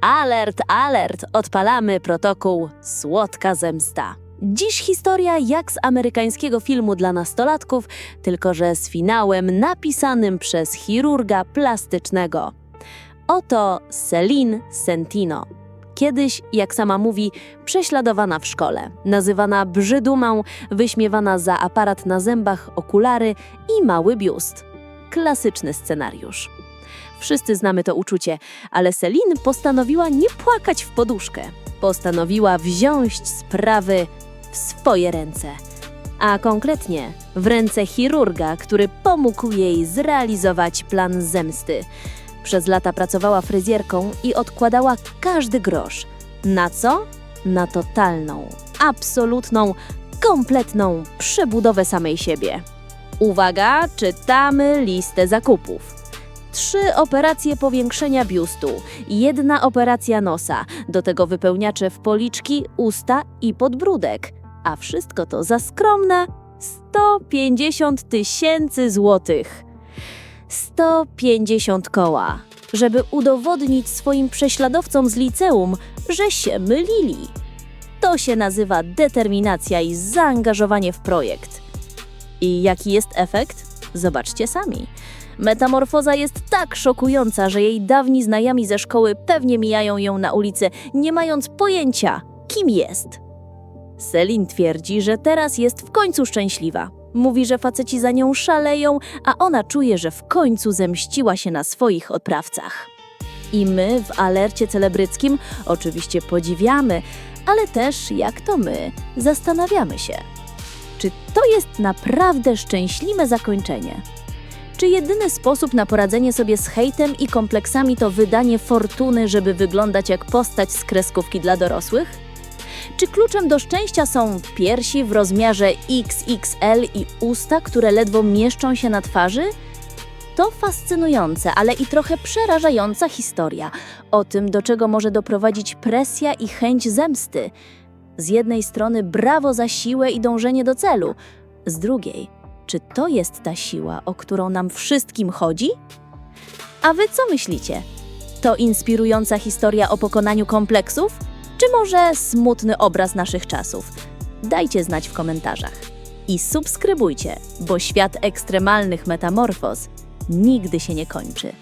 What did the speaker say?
Alert, alert! Odpalamy protokół Słodka Zemsta. Dziś historia jak z amerykańskiego filmu dla nastolatków, tylko że z finałem napisanym przez chirurga plastycznego. Oto Celine Sentino. Kiedyś, jak sama mówi, prześladowana w szkole, nazywana brzydumą, wyśmiewana za aparat na zębach, okulary i mały biust. Klasyczny scenariusz. Wszyscy znamy to uczucie, ale Celine postanowiła nie płakać w poduszkę. Postanowiła wziąć sprawy w swoje ręce. A konkretnie w ręce chirurga, który pomógł jej zrealizować plan zemsty. Przez lata pracowała fryzjerką i odkładała każdy grosz. Na co? Na totalną, absolutną, kompletną przebudowę samej siebie. Uwaga, czytamy listę zakupów. Trzy operacje powiększenia biustu, jedna operacja nosa, do tego wypełniacze w policzki, usta i podbródek. A wszystko to za skromne 150 tysięcy złotych. 150 koła, żeby udowodnić swoim prześladowcom z liceum, że się mylili. To się nazywa determinacja i zaangażowanie w projekt. I jaki jest efekt? Zobaczcie sami. Metamorfoza jest tak szokująca, że jej dawni znajomi ze szkoły pewnie mijają ją na ulicy, nie mając pojęcia, kim jest. Selin twierdzi, że teraz jest w końcu szczęśliwa. Mówi, że faceci za nią szaleją, a ona czuje, że w końcu zemściła się na swoich odprawcach. I my w alercie celebryckim oczywiście podziwiamy, ale też, jak to my, zastanawiamy się. Czy to jest naprawdę szczęśliwe zakończenie? Czy jedyny sposób na poradzenie sobie z hejtem i kompleksami to wydanie fortuny, żeby wyglądać jak postać z kreskówki dla dorosłych? Czy kluczem do szczęścia są piersi w rozmiarze XXL i usta, które ledwo mieszczą się na twarzy? To fascynująca, ale i trochę przerażająca historia o tym, do czego może doprowadzić presja i chęć zemsty. Z jednej strony brawo za siłę i dążenie do celu, z drugiej, czy to jest ta siła, o którą nam wszystkim chodzi? A wy co myślicie? To inspirująca historia o pokonaniu kompleksów? Czy może smutny obraz naszych czasów? Dajcie znać w komentarzach. I subskrybujcie, bo świat ekstremalnych metamorfoz nigdy się nie kończy.